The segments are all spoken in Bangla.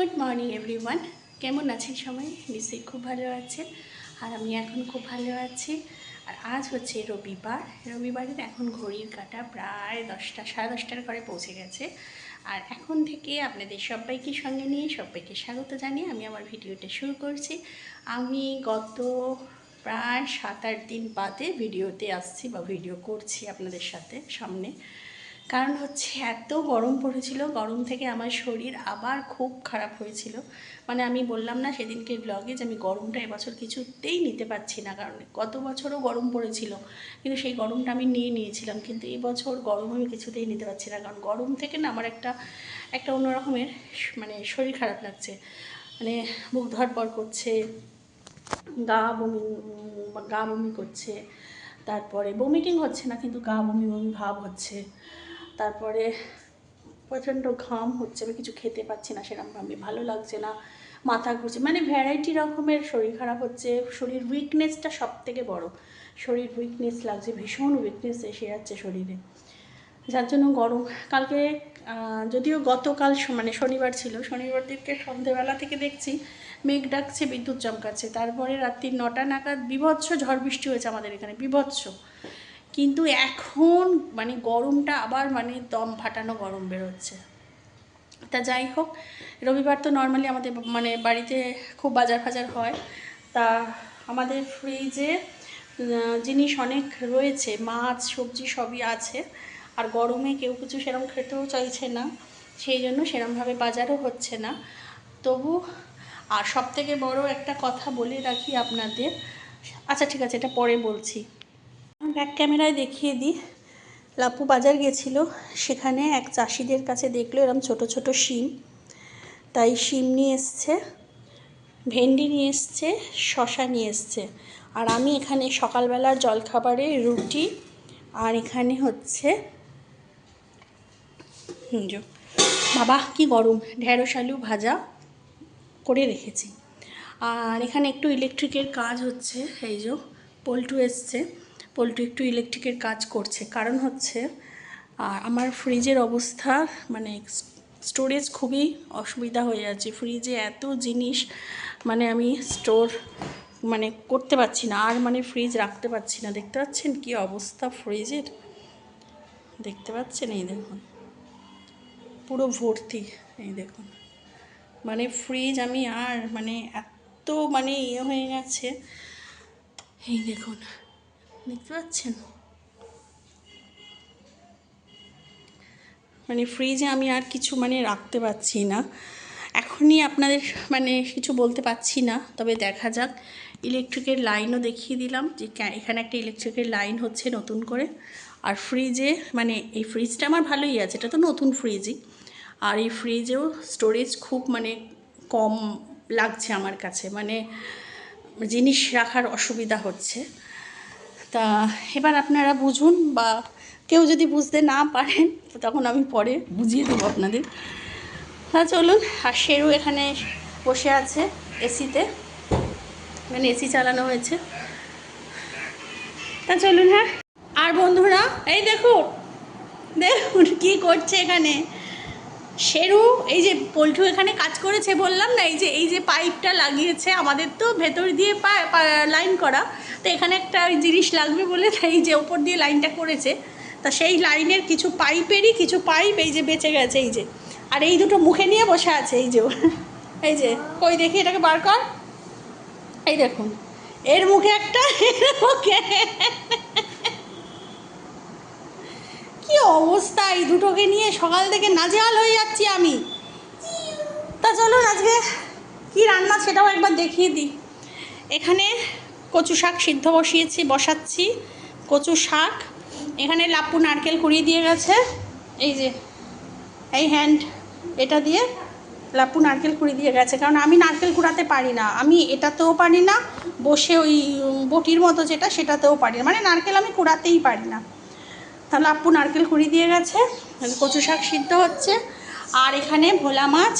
গুড মর্নিং এভরিওয়ান কেমন আছেন সবাই? নিশ্চয়ই খুব ভালো আছেন। আর আমি এখন খুব ভালো আছি। আর আজ হচ্ছে রবিবার। রবিবারের এখন ঘড়ির কাটা প্রায় দশটা, সাড়ে দশটার ঘরে পৌঁছে গেছে। আর এখন থেকে আপনাদের সবাইকে সঙ্গে নিয়ে সবাইকে স্বাগত জানিয়ে আমি আমার ভিডিওটা শুরু করছি। আমি গত প্রায় সাত আট দিন বাদে ভিডিওতে আসছি বা ভিডিও করছি আপনাদের সাথে সামনে। কারণ হচ্ছে এত গরম পড়েছিল, গরম থেকে আমার শরীর আবার খুব খারাপ হয়েছিল। মানে আমি বললাম না সেদিনকে ব্লগে যে আমি গরমটা এবছর কিছুতেই নিতে পারছি না, কারণ গত বছরও গরম পড়েছিল, কিন্তু সেই গরমটা আমি নিয়ে নিয়েছিলাম, কিন্তু এবছর গরম আমি কিছুতেই নিতে পারছি না, কারণ গরম থেকে না আমার একটা একটা অন্যরকমের মানে শরীর খারাপ লাগছে। মানে বুক ধরপড় করছে, গা বমি গা বমি করছে, তারপরে বমিটিং হচ্ছে না, কিন্তু গা বমি বমি ভাব হচ্ছে। তারপরে প্রচণ্ড ঘাম হচ্ছে, আমি কিছু খেতে পাচ্ছি না সেরকম সেরকমভাবে ভালো লাগছে না, মাথা ঘুরছে। মানে ভ্যারাইটি রকমের শরীর খারাপ হচ্ছে, শরীর উইকনেসটা সব থেকে বড়। শরীর উইকনেস লাগছে, ভীষণ উইকনেস এসে যাচ্ছে শরীরে। যার জন্য গরম। কালকে যদিও গতকাল মানে শনিবার ছিল, শনিবার দিনকে সন্ধেবেলা থেকে দেখছি মেঘ ডাকছে, বিদ্যুৎ চমকাচ্ছে। তারপরে রাত্রি নটা নাগাদ বিভৎস ঝড় বৃষ্টি হয়েছে আমাদের এখানে, বিভৎস। কিন্তু এখন মানে গরমটা আবার মানে দম ফাটানো গরম বেরোচ্ছে। তা যাই হোক, রবিবার তো নর্মালি আমাদের মানে বাড়িতে খুব বাজার ফাজার হয়। তা আমাদের ফ্রিজে জিনিস অনেক রয়েছে, মাছ, সবজি সবই আছে। আর গরমে কেউ কিছু সেরকম খেতেও চাইছে না, সেই জন্য সেরমভাবে বাজারও হচ্ছে না। তবু, আর সব থেকে বড় একটা কথা বলে রাখি আপনাদের। আচ্ছা ঠিক আছে, এটা পরে বলছি। ব্যাক ক্যামেরায় দেখিয়ে দিই। লাপু বাজার গেছিল, সেখানে এক চাষিদের কাছে দেখল এরম ছোট ছোট শিম। তাই শিম নিয়ে এসছে, ভেন্ডি নিয়ে এসছে শশা নিয়ে এসছে। আর আমি এখানে সকালবেলার জলখাবারে রুটি, আর এখানে হচ্ছে বাবা, কি গরম! ঢেঁড়স আলু ভাজা করে রেখেছি। আর এখানে একটু ইলেকট্রিকের কাজ হচ্ছে, এই যে, পল্টু এসছে। পল্টু একটু ইলেকট্রিকের কাজ করছে। কারণ হচ্ছে আমার ফ্রিজের অবস্থা মানে স্টোরেজ খুবই অসুবিধা হয়ে যাচ্ছে। ফ্রিজে এত জিনিস মানে আমি স্টোর মানে করতে পারছি না। আর মানে ফ্রিজ রাখতে পারছি না। দেখতে পাচ্ছেন কি অবস্থা ফ্রিজের দেখতে পাচ্ছেন? এই দেখুন। পুরো ভর্তি। এই দেখুন। মানে ফ্রিজ আমি আর মানে এত মানে ইয়ে হয়ে গেছে। এই দেখুন। দেখতে পাচ্ছেন? মানে ফ্রিজে আমি আর কিছু মানে রাখতে পারছি না। এখনই আপনাদের মানে কিছু বলতে পারছি না, তবে দেখা যাক। ইলেকট্রিকের লাইনও দেখিয়ে দিলাম যে এখানে একটা ইলেকট্রিকের লাইন হচ্ছে নতুন করে। আর ফ্রিজে মানে এই ফ্রিজটা আমার ভালোই আছে, এটা তো নতুন ফ্রিজই আর এই ফ্রিজেও স্টোরেজ খুব মানে কম লাগছে আমার কাছে। মানে জিনিস রাখার অসুবিধা হচ্ছে। তা এবার আপনারা বুঝুন বা কেউ যদি বুঝতে না পারেন তখন আমি পরে বুঝিয়ে দেবো আপনাদের। তা চলুন, আর শেরু এখানে বসে আছে এসিতে। মানে এসি চালানো হয়েছে। তা চলুন হ্যাঁ। আর বন্ধুরা, এই দেখুন দেখুন কি করছে এখানে। শেরু, এই যে পল্টু এখানে কাজ করেছে বললাম না, এই যে এই যে পাইপটা লাগিয়েছে আমাদের তো ভেতর দিয়ে লাইন করা। তো এখানে একটা ওই জিনিস লাগবে বলে এই যে ওপর দিয়ে লাইনটা করেছে। তা সেই লাইনের কিছু পাইপেরই কিছু পাইপ এই যে বেঁচে গেছে, এই যে। আর এই দুটো মুখে নিয়ে বসে আছে, এই যে এই যে, কই দেখি এটাকে বার কর। এই দেখুন, এর মুখে একটা কি অবস্থা এই দুটোকে নিয়ে? সকাল থেকে নাজেহাল হয়ে যাচ্ছি আমি। তা চলুন আজকে কি রান্না সেটাও একবার দেখিয়ে দিই। এখানে কচু শাক সিদ্ধ বসিয়েছি, বসাচ্ছি। কচু শাক। এখানে লাপ্পু নারকেল কুড়িয়ে দিয়ে গেছে। এই যে, এই হ্যান্ড এটা দিয়ে লাপ্পু নারকেল কুড়ি দিয়ে গেছে। কারণ আমি নারকেল কুড়াতে পারি না। আমি এটাতেও পারি না, বসে ওই বটির মতো যেটা, সেটাতেও পারি না। মানে নারকেল আমি কুড়াতেই পারি না। তাহলে আপু নারকেল কুড়ি দিয়ে গেছে কচু শাক সিদ্ধ হচ্ছে। আর এখানে ভোলা মাছ,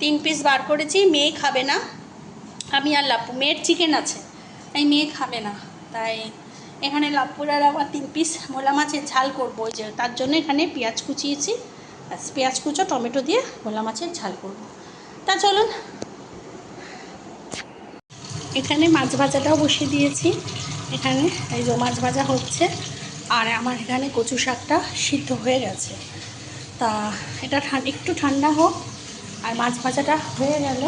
তিন পিস বার করেছি, মেয়ে খাবে না। আমি আর লাপ্পু মেয়ের চিকেন আছে, তাই মেয়ে খাবে না। তাই এখানে লাপ্পুর আর আবার তিন পিস ভোলা মাছের ঝাল করব, ওই যে তার জন্য এখানে পেঁয়াজ কুচিয়েছি। পেঁয়াজ কুচো, টমেটো দিয়ে ভোলা মাছের ঝাল করব। তা চলুন। এখানে মাছ ভাজাটাও বসিয়ে দিয়েছি। এখানে এই যে মাছ ভাজা হচ্ছে। আর আমার এখানে কচু শাকটা সিদ্ধ হয়ে গেছে। তা এটা একটু ঠান্ডা হোক, আর মাছ ভাজাটা হয়ে গেল।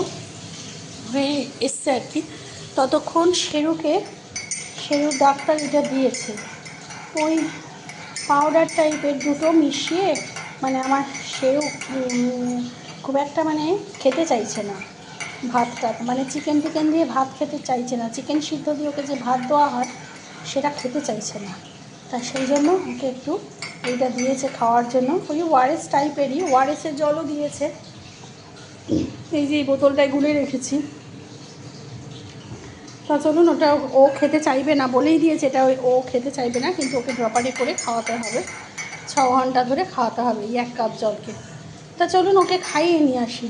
হয়ে এসছে আর কি। ততক্ষণ শেরুকে, শেরুর ডাক্তার এটা দিয়েছে, ওই পাউডার টাইপের দুটো মিশিয়ে মানে আমার সেও খুব একটা মানে খেতে চাইছে না ভাতটা। মানে চিকেন টিকেন দিয়ে ভাত খেতে চাইছে না। চিকেন সিদ্ধ দিয়ে ওকে যে ভাত দেওয়া হয়, সেটা খেতে চাইছে না। তা সেই জন্য ওকে একটু এইটা দিয়েছে খাওয়ার জন্য। ওই ওয়ারেস টাইপেরই ওয়ারেসের জলও দিয়েছে। এই যে এই বোতলটায় গুলে রেখেছি। তা চলুন, ওটা ও খেতে চাইবে না বলেই দিয়েছে, এটা ও খেতে চাইবে না, কিন্তু ওকে ড্রপারে করে খাওয়াতে হবে। ছ ঘণ্টা ধরে খাওয়াতে হবে এই এক কাপ জলকে। তা চলুন, ওকে খাইয়ে নিয়ে আসি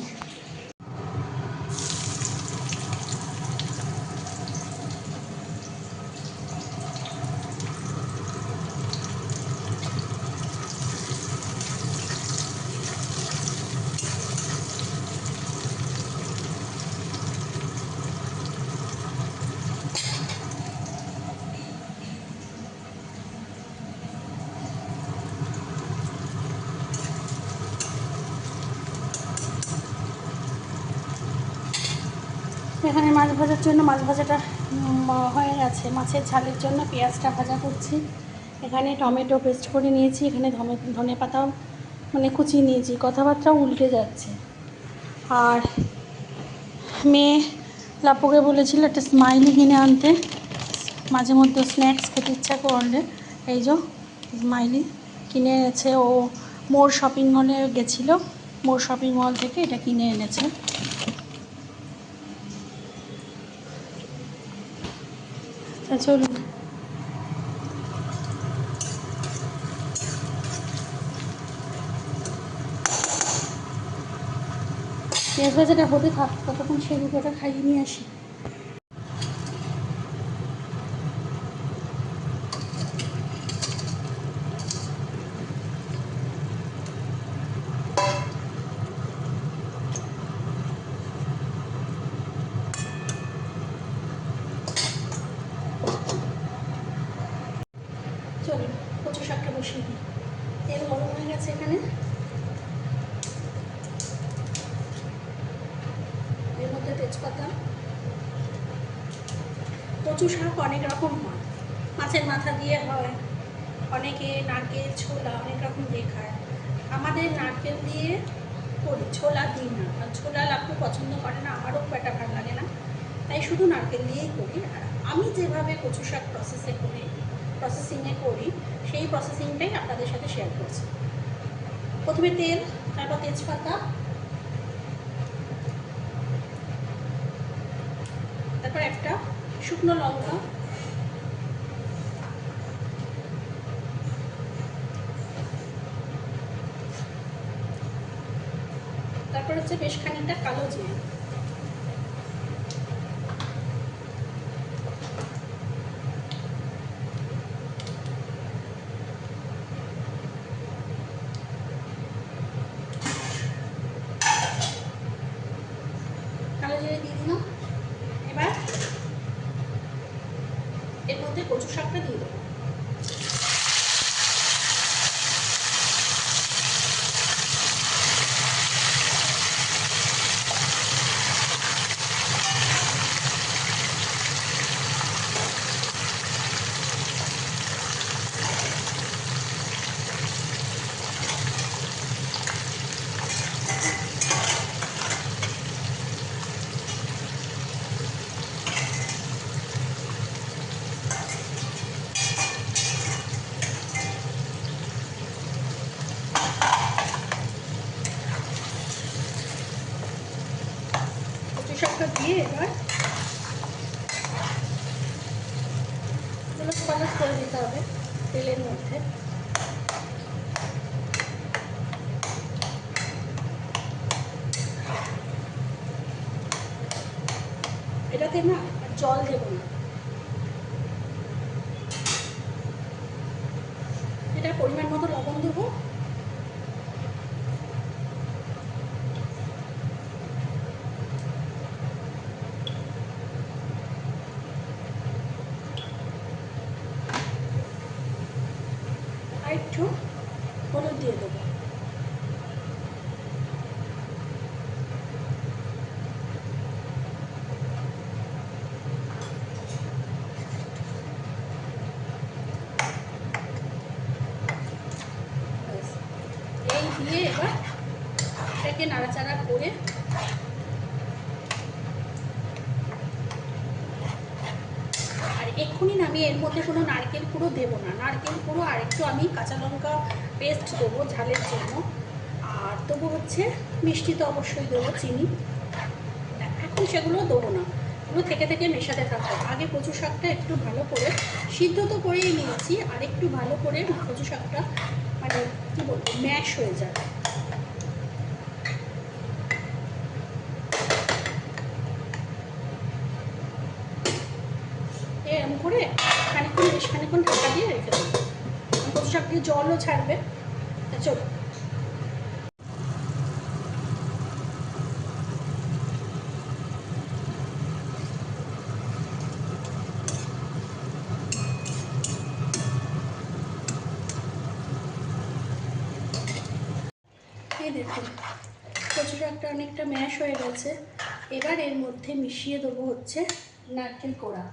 এখানে মাছ ভাজার জন্য মাছ ভাজাটা হয়ে গেছে। মাছের ঝালের জন্য পেঁয়াজটা ভাজা করছি। এখানে টমেটো পেস্ট করে নিয়েছি, এখানে ধনে পাতাও মানে কুচিয়ে নিয়েছি। কথাবার্তাও উল্টে যাচ্ছে। আর মেয়ে লাপুকে বলেছিল একটা স্মাইলি কিনে আনতে। মাঝে মধ্যে স্ন্যাক্স খেতে ইচ্ছা করলে। এই যে স্মাইলি কিনে এনেছে। ও, মোর শপিং মলে গেছিল। মোর শপিং মল থেকে এটা কিনে এনেছে। তা চলুন। পেঁয়াজ ভাজাটা হতে থাক ততক্ষণ সেই ওটা খাইয়ে নিয়ে আসি চলুন কচু শাকটা বসিয়ে দিই তেল গরম হয়ে গেছে এখানে এর মধ্যে তেজপাতা কচু শাক অনেক রকম হয়। মাছের মাথা দিয়ে হয়, অনেকে নারকেল, ছোলা অনেক রকম দিয়ে খায়। আমাদের নারকেল দিয়ে করি, ছোলা দিই না। আর ছোলা লাপু পছন্দ করে না, আমারও খুব একটা ভালো লাগে না। তাই শুধু নারকেল দিয়েই করি। আর আমি যেভাবে কচু শাক প্রসেসে করি প্রসেসিংয়ে করি, সেই প্রসেসিংটাই আপনাদের সাথে শেয়ার করছি। প্রথমে তেল, তারপর তেজপাতা। তারপর একটা শুকনো লঙ্কা। তারপর হচ্ছে বেশ খানিকটা কালো জিরে কালো জিরে দিয়ে দিলাম এবার এর মধ্যে কচু দিয়ে এবার পালস করে দিতে হবে তেলের মধ্যে। একটু হলুদ দিয়ে দেবো। এবার এটাকে নাড়াচাড়া করে আর এক্ষুনি নামিয়ে এর মধ্যে কোনো নারী পুরো দেবো না। নারকেল গুঁড়ো আর একটু আমি কাঁচা লঙ্কা পেস্ট দেবো ঝালের জন্য। আর তবু হচ্ছে মিষ্টি তো অবশ্যই দেবো, চিনি। এখন সেগুলো দেবো না। এগুলো থেকে থেকে মেশাতে থাকব। আগে কচু শাকটা একটু ভালো করে সিদ্ধ তো করেই নিয়েছি আর একটু ভালো করে কচু শাকটা মানে কী বলব, ম্যাশ হয়ে যাবে এরকম করে খানিক্ষণ বেশ খানিক্ষণ ঢাকা দিয়ে রেখে দেবো কচু শাক দিয়ে জলও ছাড়বে। চলো। দেখুন অনেকটা ম্যাশ হয়ে গেছে। এবার এর মধ্যে মিশিয়ে দেবো হচ্ছে নারকেল কোড়া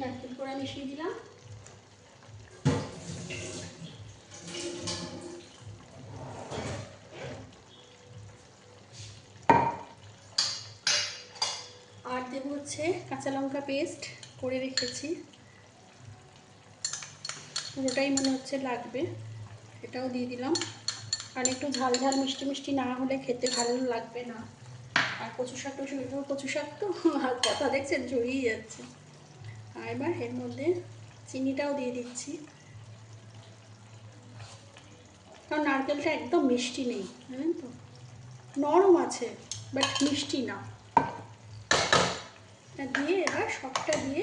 নারকেল কোড়া মিশিয়ে দিলাম আর দেবো হচ্ছে, কাঁচা লঙ্কা পেস্ট করে রেখেছি। পুরোটাই মনে হচ্ছে লাগবে, এটাও দিয়ে দিলাম। আর একটু ঝাল ঝাল, মিষ্টি মিষ্টি না হলে খেতে ভালো লাগবে না। আর কচু শাক টচু কচু শাক তো, আর কথা দেখছেন, জড়িয়ে যাচ্ছে। আর এবার এর মধ্যে চিনিটাও দিয়ে দিচ্ছি। কারণ নারকেলটা একদম মিষ্টি নেই, জানেন তো? নরম আছে বাট মিষ্টি না। এটা দিয়ে এবার সবটা দিয়ে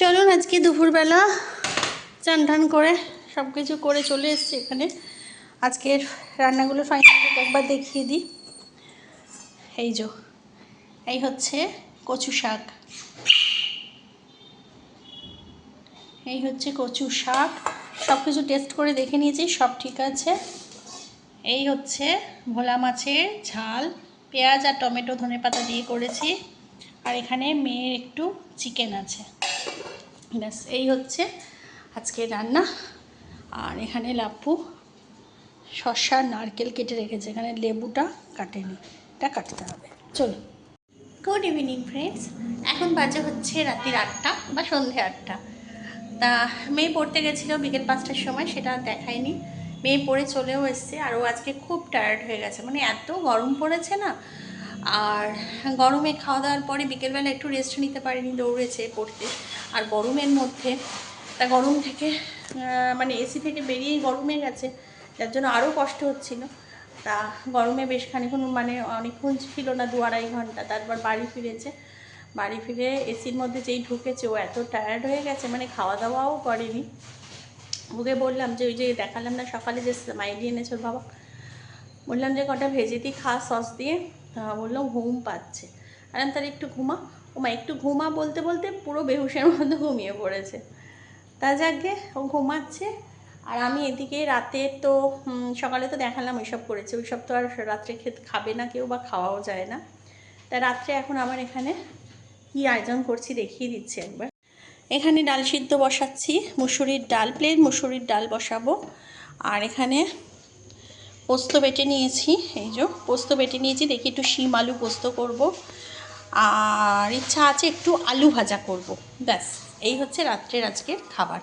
চলুন আজকে দুপুরবেলা চান টান করে সব কিছু করে চলে এসেছি এখানে। আজকের রান্নাগুলো ফাইনালি একবার দেখিয়ে দিই। এই যো, এই হচ্ছে কচু শাক। এই হচ্ছে কচু শাক। সব কিছু টেস্ট করে দেখে নিয়েছি, সব ঠিক আছে। এই হচ্ছে ভোলা মাছের ঝাল। পেঁয়াজ আর টমেটো ধনে পাতা দিয়ে করেছি। আর এখানে মেয়ের একটু চিকেন আছে। ব্যাস, এই হচ্ছে আজকে রান্না। আর এখানে লাপ্পু শসা, নারকেল কেটে রেখেছে। এখানে লেবুটা কাটেনি, এটা কাটতে হবে। চলো। গুড ইভিনিং ফ্রেন্ডস এখন বাজে হচ্ছে রাত্রির আটটা বা সন্ধে আটটা। তা মেয়ে পড়তে গেছিল বিকেল পাঁচটার সময়, সেটা দেখায়নি। মেয়ে পড়ে চলেও এসছে, আর ও আজকে খুব টায়ার্ড হয়ে গেছে। মানে এত গরম পড়েছে না, আর গরমে খাওয়া দাওয়ার পরে বিকেলবেলা একটু রেস্ট নিতে পারিনি দৌড়েছে পড়তে। আর গরমের মধ্যে তা গরম থেকে মানে এসি থেকে বেরিয়েই গরমে গেছে, যার জন্য আরও কষ্ট হচ্ছিল। তা গরমে বেশ খানিক্ষণ মানে অনেকক্ষণ ছিল না, দু আড়াই ঘণ্টা, তারপর বাড়ি ফিরেছে। বাড়ি ফিরে এসির মধ্যে যেই ঢুকেছে, ও এত টায়ার্ড হয়ে গেছে মানে খাওয়া দাওয়াও করেনি। ওকে বললাম যে, ওই যে দেখালাম না সকালে যে স্মাইলি এনেছে ওর বাবা। বললাম যে, কটা ভেজে দিই খা সস দিয়ে। বললাম, ঘুম পাচ্ছে। আর তাহলে একটু ঘুমা। ও মা একটু ঘুমা বলতে বলতে পুরো বেহুশের মধ্যে ঘুমিয়ে পড়েছে। তা যাকে ও ঘুমাচ্ছে। আর আমি এদিকে রাতে তো সকালে তো দেখালাম ওইসব করেছে। ওইসব তো আর রাত্রে খেতে, খাবে না কেউ বা খাওয়াও যায় না। তা রাত্রে এখন আমার এখানে কী আয়োজন করছি দেখিয়ে দিচ্ছি একবার। এখানে ডাল সিদ্ধ বসাচ্ছি, মুসুরির ডাল প্লেন মুসুরির ডাল বসাবো। আর এখানে পোস্ত বেটে নিয়েছি, এই যে পোস্ত বেটে নিয়েছি, দেখি একটু শিম আলু পোস্ত করব। আর ইচ্ছা আছে একটু আলু ভাজা করব, ব্যাস। এই হচ্ছে রাত্রের আজকের খাবার।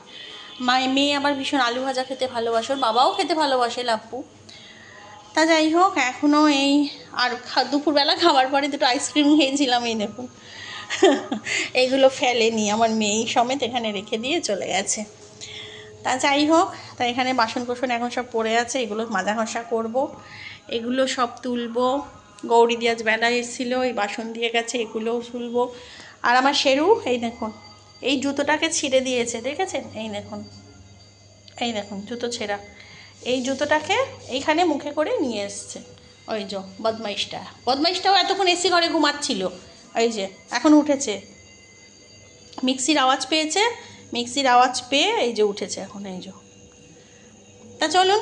মা মেয়ে আবার ভীষণ আলু ভাজা খেতে ভালোবাসে বাবাও খেতে ভালোবাসে লাপ্পু। তা যাই হোক এখনও এই আর দুপুরবেলা খাওয়ার পরে দুটো আইসক্রিম খেয়েছিলাম, এই দেখুন। এইগুলো ফেলেনি, আমার মেয়েই সমেত এখানে রেখে দিয়ে চলে গেছে। তা যাই হোক, তা এখানে বাসন কোসন এখন সব পড়ে আছে, এগুলো মাজা ঘষা করব। এগুলো সব তুলবো। গৌরী দিয়ে আজ বেলা এসেছিল, এই বাসন দিয়ে গেছে, এগুলোও তুলবো। আর আমার শেরু, এই দেখুন এই জুতোটাকে ছিঁড়ে দিয়েছে, দেখেছেন? এই দেখুন। এই দেখুন, জুতো ছেঁড়া। এই জুতোটাকে এইখানে মুখে করে নিয়ে এসছে। ওই যে, বদমাইশটা। বদমাইশটাও এতক্ষণ এসি ঘরে ঘুমাচ্ছিল। ওই যে, এখন উঠেছে। মিক্সির আওয়াজ পেয়েছে, মিক্সির আওয়াজ পেয়ে এই যে উঠেছে এখন, এই যে। তা চলুন।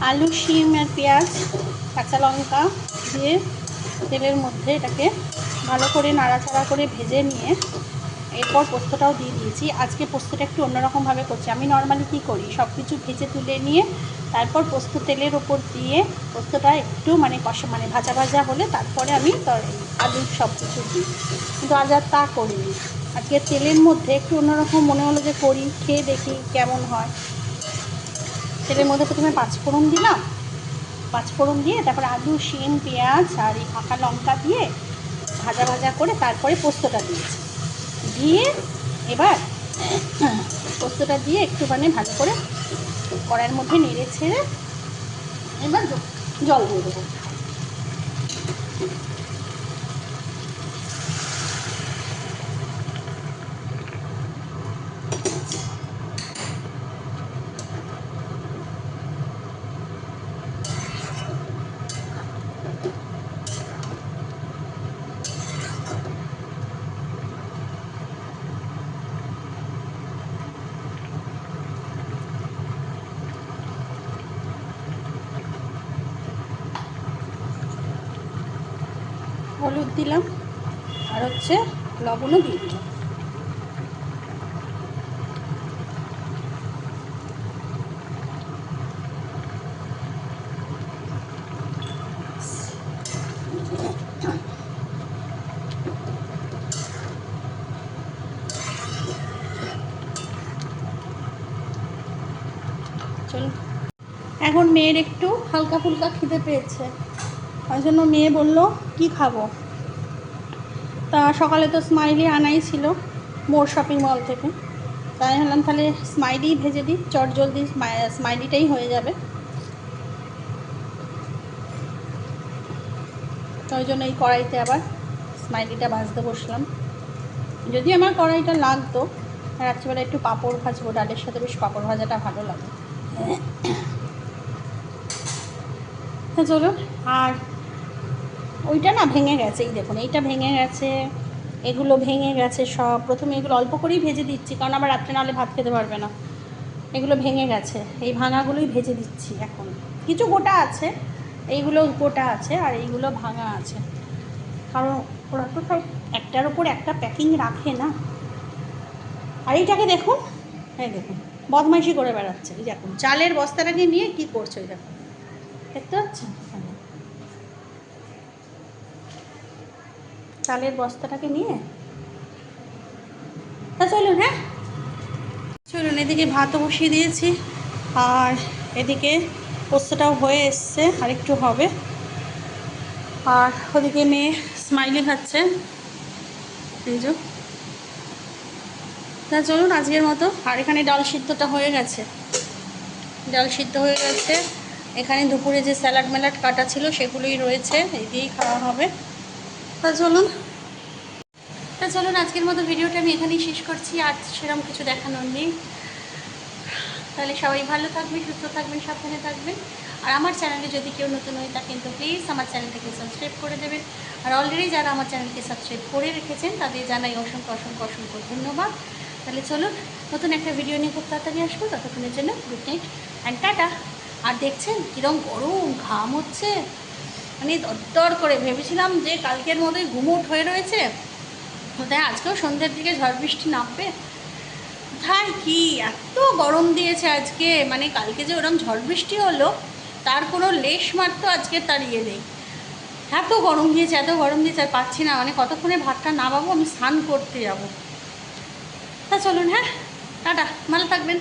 আলু, শিম আর পেঁয়াজ, কাঁচা লঙ্কা দিয়ে তেলের মধ্যে এটাকে ভালো করে নাড়াচাড়া করে ভেজে নিয়ে এরপর পোস্তটাও দিয়ে দিয়েছি। আজকে পোস্তটা একটু অন্যরকমভাবে করছি। আমি নর্মালি কী করি? সব কিছু ভেজে তুলে নিয়ে তারপর পোস্ত তেলের ওপর দিয়ে পোস্তটা একটু মানে কষা মানে ভাজা ভাজা হলে তারপরে আমি আলু সব কিছু দিই। কিন্তু আজ আর তা করিনি। আজকে তেলের মধ্যে একটু অন্যরকম মনে হলো যে করি, খেয়ে দেখি কেমন হয়। তেলের মধ্যে প্রথমে পাঁচফোড়ন দিলাম পাঁচফোড়ন দিয়ে, তারপরে আলু, শিম, পেঁয়াজ আর এই পাকা লঙ্কা দিয়ে ভাজা ভাজা করে তারপরে পোস্তটা দিয়েছি। দিয়ে এবার পোস্তটা দিয়ে একটুখানি ভালো করে কড়াইয়ের মধ্যে নেড়ে ছেড়ে এবার জল দিয়ে দেবো হলুদ দিলাম। আর হচ্ছে লবণও দিয়ে দিলাম। এখন মেয়ের একটু হালকা ফুলকা খিদে পেয়েছে। ওই জন্য মেয়ে বলল, কি খাব? তা সকালে তো স্মাইলি আনাই ছিল মোর শপিং মল থেকে। তাই ভাবলাম তাহলে স্মাইলি ভেজে দিই, চট জলদি স্মাইলিটাই হয়ে যাবে। তো ওই জন্য এই কড়াইতে আবার স্মাইলিটা ভাজতে বসলাম। যদি আমার কড়াইটা লাগতো, রাত্রিবেলা একটু পাঁপড় ভাজবো, ডালের সাথে বেশ পাঁপড় ভাজাটা ভালো লাগে। তা চলো আর ওইটা না ভেঙে গেছে, এই দেখুন, এইটা ভেঙে গেছে, এগুলো ভেঙে গেছে সব। প্রথমে এগুলো অল্প করেই ভেজে দিচ্ছি, কারণ আবার রাত্রে নাহলে ভাত খেতে পারবে না। এগুলো ভেঙে গেছে, এই ভাঙাগুলোই ভেজে দিচ্ছি এখন। কিছু গোটা আছে, এইগুলো গোটা আছে আর এইগুলো ভাঙা আছে। কারণ ওরা তো সব একটার উপর একটা প্যাকিং রাখে না। আর এইটাকে দেখুন হ্যাঁ দেখুন, বদমাইশি করে বেড়াচ্ছে, এই দেখুন, চালের বস্তাটাকে নিয়ে কি করছে ওই দেখুন, দেখতে পাচ্ছেন? চালের বস্তাটাকে নিয়ে? তা চলুন হ্যাঁ? চলুন, এদিকে ভাতও বসিয়ে দিয়েছি, আর এদিকে পোস্তটাও হয়ে এসছে, আর একটু হবে। আর ওদিকে মেয়ে স্মাইলি খাচ্ছে। এই চলুন, আজকের মতো। আর এখানে ডাল সিদ্ধটা হয়ে গেছে। ডাল সিদ্ধ হয়ে গেছে। এখানে দুপুরে যে স্যালাড ম্যালাড কাটা ছিল, সেগুলোই রয়েছে। এই দিয়েই খাওয়া হবে। তা চলুন। তা চলুন, আজকের মতো ভিডিওটা আমি এখানেই শেষ করছি। আর সেরকম কিছু দেখানোর নেই। তাহলে সবাই ভালো থাকবেন, সুস্থ থাকবেন, সাবধানে থাকবেন। আর আমার চ্যানেলে যদি কেউ নতুন হয় তা কিন্তু প্লিজ আমার চ্যানেলটাকে সাবস্ক্রাইব করে দেবেন। আর অলরেডি যারা আমার চ্যানেলকে সাবস্ক্রাইব করে রেখেছেন, তাদের জানাই অসংখ্য অসংখ্য অসংখ্য ধন্যবাদ। তাহলে চলুন, নতুন একটা ভিডিও নিয়ে খুব তাড়াতাড়ি আসব। ততক্ষণের জন্য গুড নাইট অ্যান্ড টাটা। আর দেখছেন কীরকম গরম, ঘাম হচ্ছে। মানে দরদর করে ভেবেছিলাম যে কালকের মতোই ঘুমোট হয়ে রয়েছে। তাই আজকেও সন্ধ্যের দিকে ঝড় বৃষ্টি নামবে? কোথায় কি? এত গরম দিয়েছে আজকে। মানে কালকে যে ওরম ঝড় বৃষ্টি হলো, তার কোনো লেশ মাত্র আজকে তার ইয়ে নেই। এত গরম দিয়েছে, এত গরম দিয়েছে, আর পাচ্ছি না। মানে কতক্ষণে ভাতটা না পাবো আমি স্নান করতে যাব। তা চলুন হ্যাঁ? টাটা, ভালো থাকবেন।